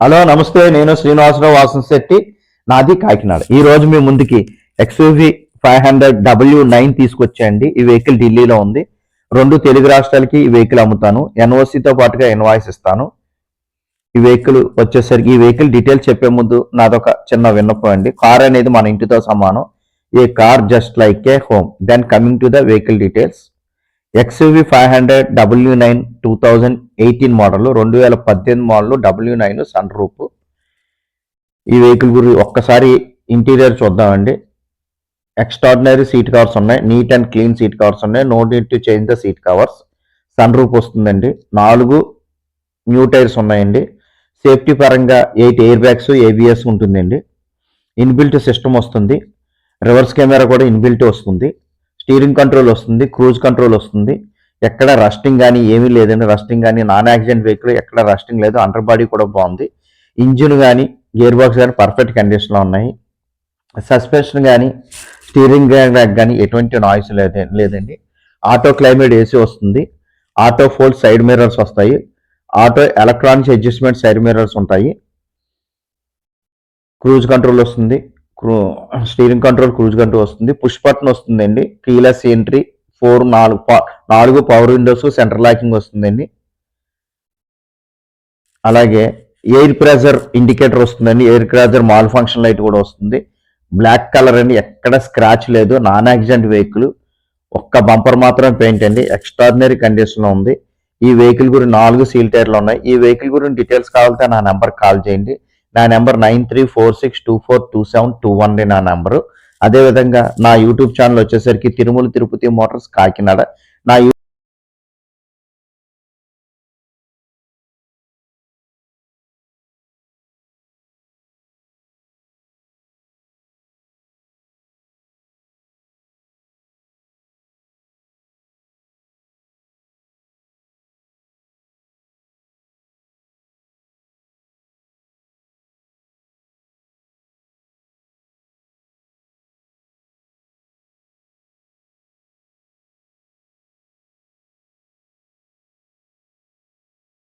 Hello నమస్తే నేను శ్రీనివాసరావు వాసన్ శెట్టి నాది కాకినాడ. ఈ రోజు మీ ముందుకి XUV five hundred W nine తీసుకొచ్చాయండి. ఈ వెహికల్ ఢిల్లీలో ఉంది. రెండు తెలుగు రాష్ట్రాలకి ఈ వెహికల్ అమ్ముతాను. ఎన్ఓసితో పాటుగా ఇన్వాయిస్ ఇస్తాను. ఈ వెహికల్ వచ్చేసరికి ఈ వెహికల్ డీటెయిల్స్ చెప్పే ముందు నాదొక చిన్న విన్నపం అండి. కార్ అనేది మన ఇంటితో సమానం. A car just like a home then coming to the vehicle details XUV five hundred W nine two thousand eighteen model రెండు వేల పద్దెనిమిది model W nine sunroof ఈ వెహికల్ గురించి ఒక్కసారి ఇంటీరియర్ చూద్దామండి. ఎక్స్ట్రాడినరీ సీట్ కవర్స్ ఉన్నాయి. Neat and clean seat covers ఉన్నాయి. No need to change the seat covers. Sunroof వస్తుందండి. నాలుగు న్యూ టైర్స్ ఉన్నాయండి. సేఫ్టీ పరంగా ఎయిట్ ఎయిర్ బ్యాగ్స్ ఏబిఎస్ ఉంటుందండి. ఇన్బిల్ట్ సిస్టమ్ వస్తుంది. రివర్స్ కెమెరా కూడా ఇన్బిల్ట్ వస్తుంది. స్టీరింగ్ కంట్రోల్ వస్తుంది క్రూజ్ కంట్రోల్ వస్తుంది. ఎక్కడ రస్టింగ్ కానీ ఏమీ లేదండి. రస్టింగ్ కానీ నాన్ యాక్సిడెంట్ వెహికల్ ఎక్కడ రస్టింగ్ లేదు. అండర్ బాడీ కూడా బాగుంది. ఇంజిన్ కానీ గేర్ బాక్స్ కానీ పర్ఫెక్ట్ కండిషన్లో ఉన్నాయి. సస్పెన్షన్ కానీ స్టీరింగ్ కానీ ఎటువంటి నాయిస్ లేదు లేదండి. ఆటో క్లైమేట్ ఏసీ వస్తుంది. ఆటో ఫోల్డ్ సైడ్ మిర్రర్స్ వస్తాయి. Auto electronics adjustment side mirrors ఉంటాయి. క్రూజ్ కంట్రోల్ వస్తుంది. స్టీరింగ్ కంట్రోల్ క్రూజ్ కంట్రోల్ వస్తుంది. పుష్ బటన్ వస్తుందండి. కీలెస్ ఎంట్రీ ఫోర్ నాలుగు ప- నాలుగు పవర్ విండోస్ సెంటర్ లాకింగ్ వస్తుందండి. అలాగే ఎయిర్ ప్రెజర్ ఇండికేటర్ వస్తుందండి. Air pressure malfunction light కూడా వస్తుంది. బ్లాక్ కలర్ అండి. ఎక్కడ స్క్రాచ్ లేదు. Non accident vehicle. ఒక్క బంపర్ మాత్రం పెయింట్ అండి. ఎక్స్ట్రాడినరీ కండిషన్లో ఉంది. ఈ వెహికల్ గురించి నాలుగు సీల్ టైర్లు ఉన్నాయి. ఈ వెహికల్ గురించి డీటెయిల్స్ కావాలంటే నా నెంబర్ కాల్ చేయండి. నా number nine three four six two four two seven two one నా నెంబరు. అదేవిధంగా నా యూట్యూబ్ ఛానల్ వచ్చేసరికి తిరుమల తిరుపతి మోటార్స్ కాకినాడ. నా యూ-